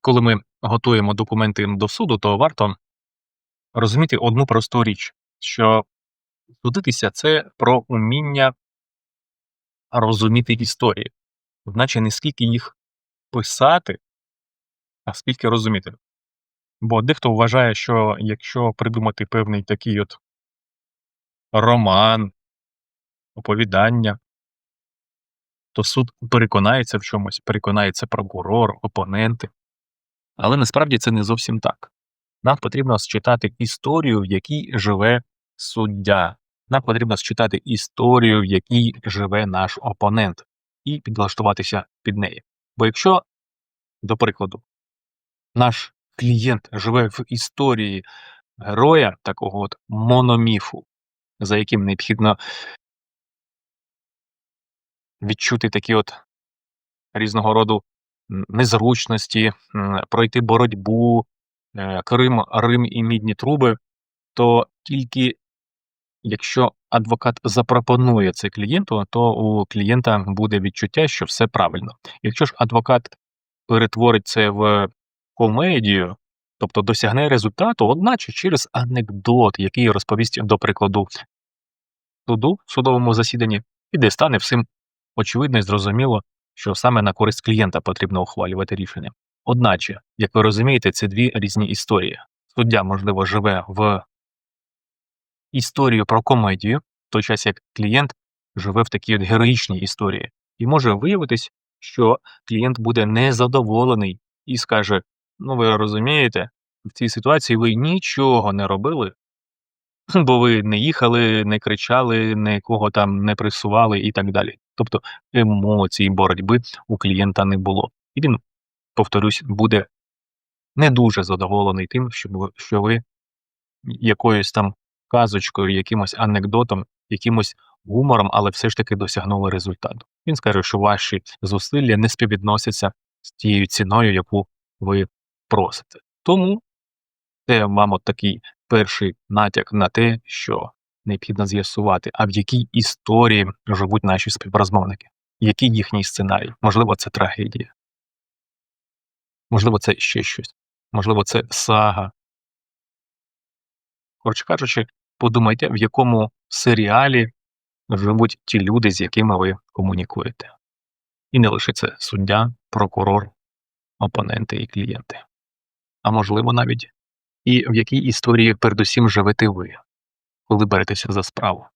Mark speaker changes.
Speaker 1: Коли ми готуємо документи до суду, то варто розуміти одну просту річ, що судитися це про уміння розуміти історії, значить не скільки їх писати, а скільки розуміти. Бо дехто вважає, що якщо придумати певний такий от роман, оповідання, то суд переконається в чомусь, переконається прокурор, опоненти. Але насправді це не зовсім так. Нам потрібно считати історію, в якій живе суддя. Нам потрібно считати історію, в якій живе наш опонент, і підлаштуватися під неї. Бо якщо, до прикладу, наш клієнт живе в історії героя такого от мономіфу, за яким необхідно відчути такі от різного роду незручності, пройти боротьбу, е, Крим, Рим і мідні труби, то тільки якщо адвокат запропонує це клієнту, то у клієнта буде відчуття, що все правильно. Якщо ж адвокат перетворить це в комедію, тобто досягне результату, одначе через анекдот, який розповість, до прикладу, суду в судовому засіданні, і де стане всім очевидно і зрозуміло, що саме на користь клієнта потрібно ухвалювати рішення. Одначе, як ви розумієте, це дві різні історії. Суддя, можливо, живе в історію про комедію, в той час як клієнт живе в такій от героїчній історії. І може виявитись, що клієнт буде незадоволений і скаже: Ну, ви розумієте, в цій ситуації ви нічого не робили, бо ви не їхали, не кричали, нікого там не пресували і так далі. Тобто емоцій боротьби у клієнта не було. І він, повторюсь, буде не дуже задоволений тим, що ви, якоюсь там казочкою, якимось анекдотом, якимось гумором, але все ж таки досягнули результату. Він скаже, що ваші зусилля не співвідносяться з тією ціною, яку ви просите. Тому це вам от такий перший натяк на те, що необхідно з'ясувати, а в якій історії живуть наші співрозмовники, який їхній сценарій. Можливо, це трагедія. Можливо, це ще щось. Можливо, це сага. Коротше кажучи, подумайте, в якому серіалі живуть ті люди, з якими ви комунікуєте. І не лише це суддя, прокурор, опоненти і клієнти. А можливо, навіть і в якій історії передусім живете ви, коли беретеся за справу.